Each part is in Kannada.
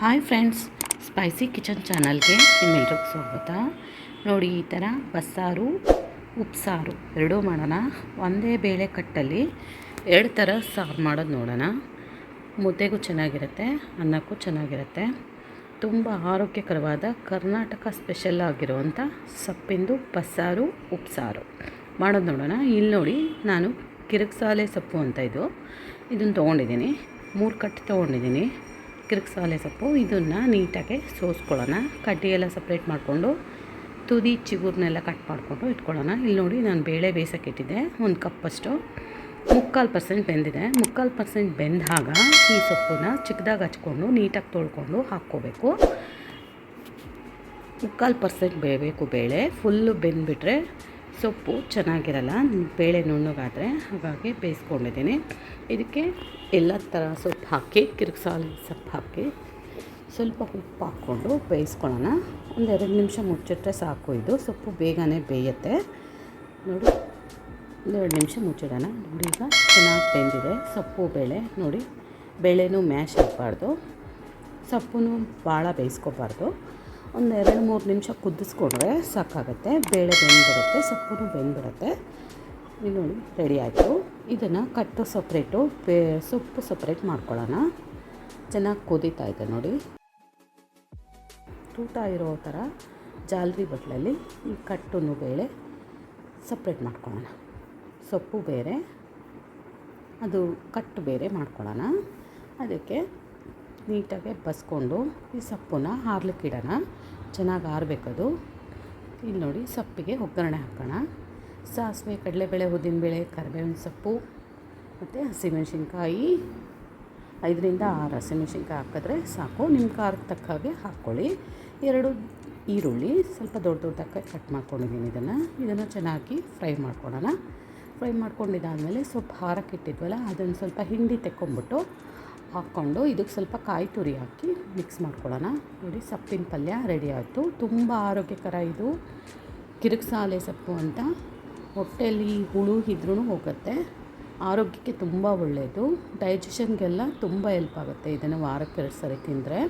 ಹಾಯ್ ಫ್ರೆಂಡ್ಸ್ ಸ್ಪೈಸಿ ಕಿಚನ್ ಚಾನಲ್ಗೆ ನಿಮ್ಮೆಲ್ರಿಗೂ ಸ್ವಾಗತ. ನೋಡಿ ಈ ಥರ ಬಸ್ಸಾರು, ಉಪ್ಸಾರು ಎರಡೂ ಮಾಡೋಣ. ಒಂದೇ ಬೇಳೆ ಕಟ್ಟಲ್ಲಿ ಎರಡು ಥರ ಸಾರು ಮಾಡೋದು ನೋಡೋಣ. ಮುದ್ದೆಗೂ ಚೆನ್ನಾಗಿರುತ್ತೆ, ಅನ್ನಕ್ಕೂ ಚೆನ್ನಾಗಿರುತ್ತೆ. ತುಂಬ ಆರೋಗ್ಯಕರವಾದ ಕರ್ನಾಟಕ ಸ್ಪೆಷಲ್ ಆಗಿರುವಂಥ ಸೊಪ್ಪಿಂದು ಬಸ್ಸಾರು, ಉಪ್ಸಾರು ಮಾಡೋದು ನೋಡೋಣ. ಇಲ್ಲಿ ನೋಡಿ ನಾನು ಕಿರಕ್ಸಾಲೆ ಸೊಪ್ಪು ಅಂತ ಇದು. ಇದನ್ನು ತೊಗೊಂಡಿದ್ದೀನಿ. ಮೂರು ಕಟ್ಟು ತೊಗೊಂಡಿದ್ದೀನಿ. ಕಿರಿಕ್ಸಾಲೆ ಸೊಪ್ಪು, ಇದನ್ನು ನೀಟಾಗಿ ಸೋಸ್ಕೊಳ್ಳೋಣ. ಕಡ್ಡಿಯೆಲ್ಲ ಸಪ್ರೇಟ್ ಮಾಡಿಕೊಂಡು, ತುದಿ ಚಿಗುರ್ನೆಲ್ಲ ಕಟ್ ಮಾಡಿಕೊಂಡು ಇಟ್ಕೊಳ್ಳೋಣ. ಇಲ್ಲಿ ನೋಡಿ ನಾನು ಬೇಳೆ ಬೇಯಿಸೋಕ್ಕಿಟ್ಟಿದ್ದೆ ಒಂದು ಕಪ್ಪಷ್ಟು ಮುಕ್ಕಾಲು ಪರ್ಸೆಂಟ್ ಬೆಂದಿದೆ. ಮುಕ್ಕಾಲು ಪರ್ಸೆಂಟ್ ಬೆಂದಾಗ ಈ ಸೊಪ್ಪನ್ನ ಚಿಕ್ಕದಾಗಿ ಹಚ್ಕೊಂಡು, ನೀಟಾಗಿ ತೊಳ್ಕೊಂಡು ಹಾಕ್ಕೋಬೇಕು. ಮುಕ್ಕಾಲು ಪರ್ಸೆಂಟ್ ಬೇಯಬೇಕು ಬೇಳೆ. ಫುಲ್ಲು ಬೆಂದ್ಬಿಟ್ರೆ ಸೊಪ್ಪು ಚೆನ್ನಾಗಿರಲ್ಲ ಬೇಳೆ ನುಣ್ಣಗಾದರೆ ಹಾಗಾಗಿ ಬೇಯಿಸ್ಕೊಂಡಿದ್ದೀನಿ. ಇದಕ್ಕೆ ಎಲ್ಲ ಥರ ಸೊಪ್ಪು ಹಾಕಿ, ಕಿರಿಕ್ಸಾಲೆ ಸೊಪ್ಪು ಹಾಕಿ ಸ್ವಲ್ಪ ಉಪ್ಪು ಹಾಕ್ಕೊಂಡು ಬೇಯಿಸ್ಕೊಳ್ಳೋಣ. ಎರಡು ನಿಮಿಷ ಮುಚ್ಚಿಟ್ರೆ ಸಾಕು ಇದು. ಸೊಪ್ಪು ಬೇಗನೆ ಬೇಯುತ್ತೆ. ನೋಡಿ ಒಂದೆರಡು ನಿಮಿಷ ಮುಚ್ಚಿಡೋಣ. ನೋಡಿ, ಈಗ ಚೆನ್ನಾಗಿ ಬೆಂದಿದೆ ಸೊಪ್ಪು, ಬೇಳೆ. ನೋಡಿ, ಬೇಳೆನೂ ಮ್ಯಾಶ್ ಆಗಬಾರ್ದು. ಸೊಪ್ಪು ಭಾಳ ಬೇಯಿಸ್ಕೋಬಾರ್ದು. ಒಂದು ಎರಡು ಮೂರು ನಿಮಿಷ ಕುದಿಸ್ಕೊಂಡ್ರೆ ಸಾಕಾಗುತ್ತೆ. ಬೇಳೆ ಬೆಂದ್ಬಿಡುತ್ತೆ ಸೊಪ್ಪು ಬೆಂದ್ಬಿಡುತ್ತೆ. ಇಲ್ಲಿ ನೋಡಿ ರೆಡಿ ಆಯಿತು. ಇದನ್ನು ಕಟ್ಟು ಸಪ್ರೇಟು, ಬೇ, ಸೊಪ್ಪು ಸಪ್ರೇಟ್ ಮಾಡ್ಕೊಳ್ಳೋಣ. ಚೆನ್ನಾಗಿ ಕುದೀತಾ ಇದೆ ನೋಡಿ. ತೂಟ ಇರೋ ಥರ ಜಾಲರಿ ಬಟ್ಲಲ್ಲಿ ಈ ಕಟ್ಟನ್ನು ಬೇಳೆ ಸಪ್ರೇಟ್ ಮಾಡ್ಕೊಳ್ಳೋಣ. ಸೊಪ್ಪು ಬೇರೆ, ಅದು ಕಟ್ಟು ಬೇರೆ ಮಾಡ್ಕೊಳ್ಳೋಣ. ಅದಕ್ಕೆ ನೀಟಾಗಿ ಬಸ್ಕೊಂಡು ಈ ಸೊಪ್ಪನ್ನ ಹಾರ್ಲಿಕ್ಕೆ ಇಡೋಣ. ಚೆನ್ನಾಗಿ ಆರಬೇಕದು. ಇಲ್ಲಿ ನೋಡಿ ಸೊಪ್ಪಿಗೆ ಒಗ್ಗರಣೆ ಹಾಕೋಣ. ಸಾಸಿವೆ, ಕಡಲೆಬೇಳೆ, ಉದ್ದಿನಬೇಳೆ, ಕರಿಬೇವಿನ ಸೊಪ್ಪು, ಮತ್ತು ಹಸಿಮೆಣ್ಸಿನ್ಕಾಯಿ. ಐದರಿಂದ ಆರು ಹಸಿಮೆಣ್ಸಿನ್ಕಾಯಿ ಹಾಕಿದ್ರೆ ಸಾಕು. ನಿಮ್ಮ ಖಾರಕ್ಕೆ ತಕ್ಕ ಹಾಗೆ ಹಾಕ್ಕೊಳ್ಳಿ ಎರಡು ಈರುಳ್ಳಿ ಸ್ವಲ್ಪ ದೊಡ್ಡ ದೊಡ್ಡಕ್ಕೆ ಕಟ್ ಮಾಡ್ಕೊಂಡಿದ್ದೀನಿ ಇದನ್ನು. ಇದನ್ನು ಚೆನ್ನಾಗಿ ಫ್ರೈ ಮಾಡ್ಕೊಳ್ಳೋಣ. ಫ್ರೈ ಮಾಡ್ಕೊಂಡಿದ್ದಾದಮೇಲೆ ಸ್ವಲ್ಪ ಹಾರಕ್ಕೆ ಇಟ್ಟಿದ್ವಲ್ಲ, ಅದನ್ನು ಸ್ವಲ್ಪ ಹಿಂಡಿ ತೆಕ್ಕೊಂಬಿಟ್ಟು ಹಾಕ್ಕೊಂಡು ಇದಕ್ಕೆ ಸ್ವಲ್ಪ ಕಾಯಿ ತುರಿ ಹಾಕಿ ಮಿಕ್ಸ್ ಮಾಡ್ಕೊಳ್ಳೋಣ. ನೋಡಿ, ಸೊಪ್ಪಿನ ಪಲ್ಯ ರೆಡಿ ಆಯಿತು. ತುಂಬ ಆರೋಗ್ಯಕರ ಇದು. ಕಿರುಕ್ಸಾಲೆ ಸೊಪ್ಪು ಅಂತ ಹೊಟ್ಟೆಯಲ್ಲಿ ಹುಳು ಇದ್ರೂ ಹೋಗುತ್ತೆ. ಆರೋಗ್ಯಕ್ಕೆ ತುಂಬ ಒಳ್ಳೆಯದು ಡೈಜೆಷನ್ಗೆಲ್ಲ ತುಂಬ ಹೆಲ್ಪ್ ಆಗುತ್ತೆ ಇದನ್ನು ವಾರಕ್ಕೆ ಎರಡು ಸರಿ ತಿಂದರೆ.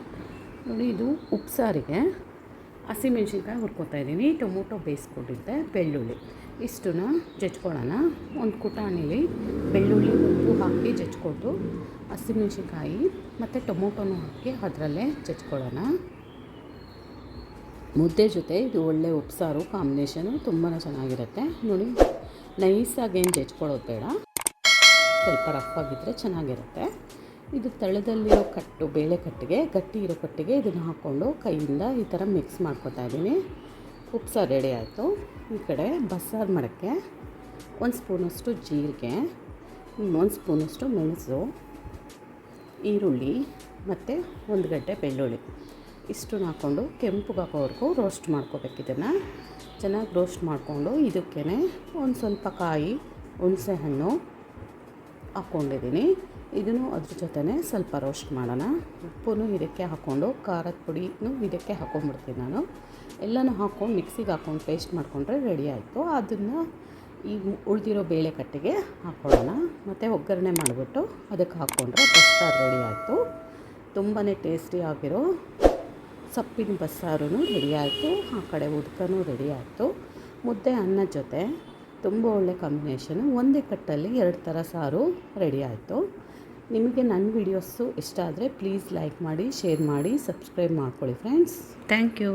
ನೋಡಿ, ಇದು ಉಪ್ಸಾರಿಗೆ ಹಸಿಮೆಣ್ಸಿನ್ಕಾಯಿ ಹುರ್ಕೊತಾ ಇದ್ದೀನಿ. ಟೊಮೊಟೊ ಬೇಯಿಸ್ಕೊಟ್ಟಿದ್ದೆ ಬೆಳ್ಳುಳ್ಳಿ. ಇಷ್ಟನ್ನ ಜಜ್ಕೊಳ್ಳೋಣ. ಒಂದು ಕುಟಾಣಿಲಿ ಬೆಳ್ಳುಳ್ಳಿ ಹಾಕಿ ಜಜ್ಕೊಟ್ಟು ಹಸಿಮೆಣ್ಸಿನ್ಕಾಯಿ ಮತ್ತು ಟೊಮೊಟೊನೂ ಹಾಕಿ ಅದರಲ್ಲೇ ಜಜ್ಕೊಳ್ಳೋಣ. ಮುದ್ದೆ ಜೊತೆ ಇದು ಒಳ್ಳೆ ಉಪ್ಸಾರು ಕಾಂಬಿನೇಷನು ತುಂಬಾ ಚೆನ್ನಾಗಿರುತ್ತೆ. ನೋಡಿ, ನೈಸಾಗಿ ಏನು ಜಜ್ಕೊಳ್ಳೋದು ಬೇಡ. ಸ್ವಲ್ಪ ರಫ್ ಆಗಿದ್ದರೆ ಚೆನ್ನಾಗಿರುತ್ತೆ. ಇದು ತಳದಲ್ಲಿರೋ ಕಟ್ಟು, ಬೇಳೆ ಕಟ್ಟಿಗೆ, ಗಟ್ಟಿ ಇರೋ ಕಟ್ಟಿಗೆ ಇದನ್ನು ಹಾಕ್ಕೊಂಡು ಕೈಯಿಂದ ಈ ಥರ ಮಿಕ್ಸ್ ಮಾಡ್ಕೊತಾ ಇದ್ದೀನಿ. ಉಪ್ಸಾರು ರೆಡಿ ಆಯಿತು. ಈ ಕಡೆ ಬಸ್ಸಾರು ಮಾಡೋಕ್ಕೆ ಒಂದು ಸ್ಪೂನಷ್ಟು ಜೀರಿಗೆ ಒಂದು ಸ್ಪೂನಷ್ಟು ಮೆಣಸು, ಈರುಳ್ಳಿ ಮತ್ತು ಒಂದು ಗಡ್ಡೆ ಬೆಳ್ಳುಳ್ಳಿ. ಇಷ್ಟನ್ನು ಹಾಕ್ಕೊಂಡು ಕೆಂಪುಗೆ ಹಾಕೋವರೆಗೂ ರೋಸ್ಟ್ ಮಾಡ್ಕೋಬೇಕು ಇದನ್ನು. ಚೆನ್ನಾಗಿ ರೋಸ್ಟ್ ಮಾಡಿಕೊಂಡು ಇದಕ್ಕೇ ಒಂದು ಸ್ವಲ್ಪ ಕಾಯಿ, ಹುಣಸೆ ಹಣ್ಣು ಹಾಕ್ಕೊಂಡಿದ್ದೀನಿ. ಇದನ್ನು ಅದ್ರ ಜೊತೆನೇ ಸ್ವಲ್ಪ ರೋಸ್ಟ್ ಮಾಡೋಣ. ಉಪ್ಪು ಇದಕ್ಕೆ ಹಾಕ್ಕೊಂಡು, ಖಾರದ ಪುಡಿನೂ ಇದಕ್ಕೆ ಹಾಕ್ಕೊಂಡ್ಬಿಡ್ತೀನಿ ನಾನು. ಎಲ್ಲನೂ ಹಾಕ್ಕೊಂಡು ಮಿಕ್ಸಿಗೆ ಹಾಕ್ಕೊಂಡು ಪೇಸ್ಟ್ ಮಾಡಿಕೊಂಡ್ರೆ ರೆಡಿ ಆಯಿತು. ಅದನ್ನು ಈ ಉಳಿದಿರೋ ಬೇಳೆ ಕಟ್ಟಿಗೆ ಹಾಕ್ಕೊಳ್ಳೋಣ ಮತ್ತು ಒಗ್ಗರಣೆ ಮಾಡಿಬಿಟ್ಟು ಅದಕ್ಕೆ ಹಾಕ್ಕೊಂಡ್ರೆ ಬಸ್ಸಾರು ರೆಡಿ ಆಯಿತು. ತುಂಬಾ ಟೇಸ್ಟಿ ಆಗಿರೋ ಸೊಪ್ಪಿನ ಬಸ್ಸಾರು ರೆಡಿ ಆಯಿತು. ಆ ಕಡೆ ಉದ್ಕನೂ ರೆಡಿ ಆಯಿತು. ಮುದ್ದೆ ಅನ್ನ ಜೊತೆ ತುಂಬ ಒಳ್ಳೆ ಕಾಂಬಿನೇಷನು. ಒಂದೇ ಕಟ್ಟಲ್ಲಿ ಎರಡು ಥರ ಸಾರು ರೆಡಿ ಆಯಿತು. ನಿಮಗೆ ನನ್ನ ವೀಡಿಯೋಸು ಇಷ್ಟ ಆದರೆ ಪ್ಲೀಸ್ ಲೈಕ್ ಮಾಡಿ, ಶೇರ್ ಮಾಡಿ, ಸಬ್ಸ್ಕ್ರೈಬ್ ಮಾಡ್ಕೊಳ್ಳಿ ಫ್ರೆಂಡ್ಸ್. Thank you.